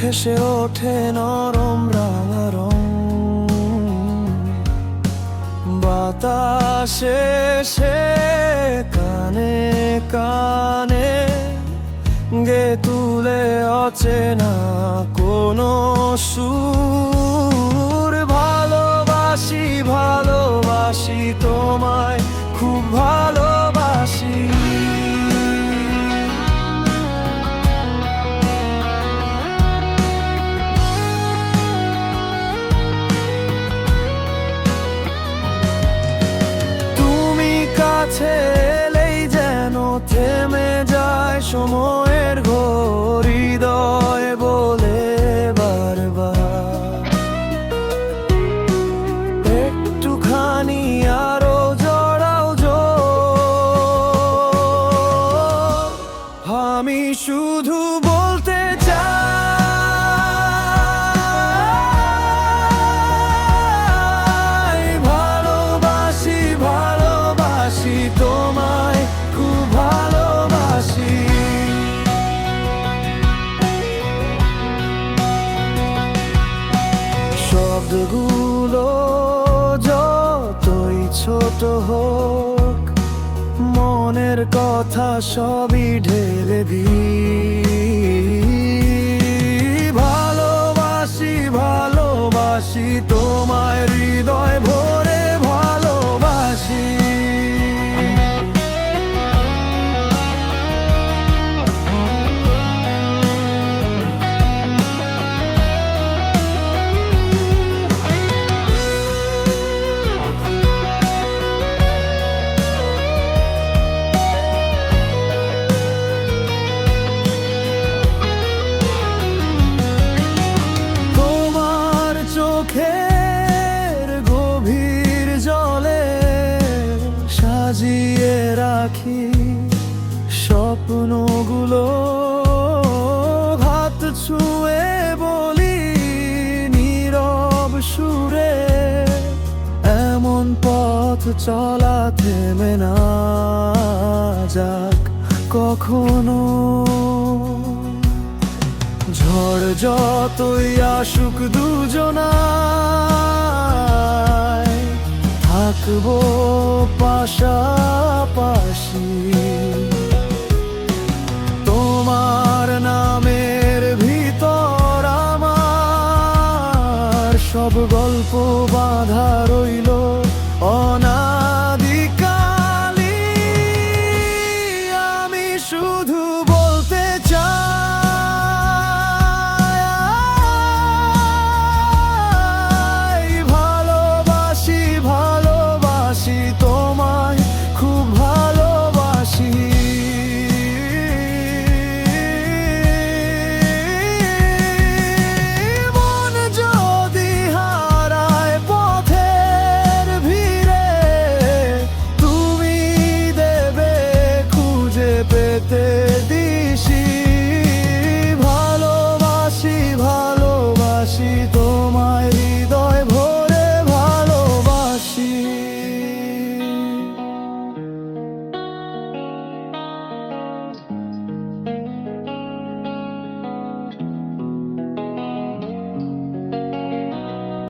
ভেসে ওঠে নরম রাঙা রং বাতাসে সে কানে কানে গে তুলে অচেনা কোনো সুর। ভালোবাসি ভালোবাসি তোমায়, খুব ভালোবাসি শব্দগুলো যতই ছোট হোক মনের কথা সবই ঢেলে দিই। ভালোবাসি ভালোবাসি তোমায় সাজিয়ে রাখি স্বপ্নগুলো। হাত ছুঁয়ে বলি, নীরব সুরে, এমন পথ চলা থেমে না যাক কখনো। ঝড় যতই আসুক দুজনায় থাকব পাশাপাশি। তোমার নামের ভিতর আমার সব গল্প বাধা রইল অনা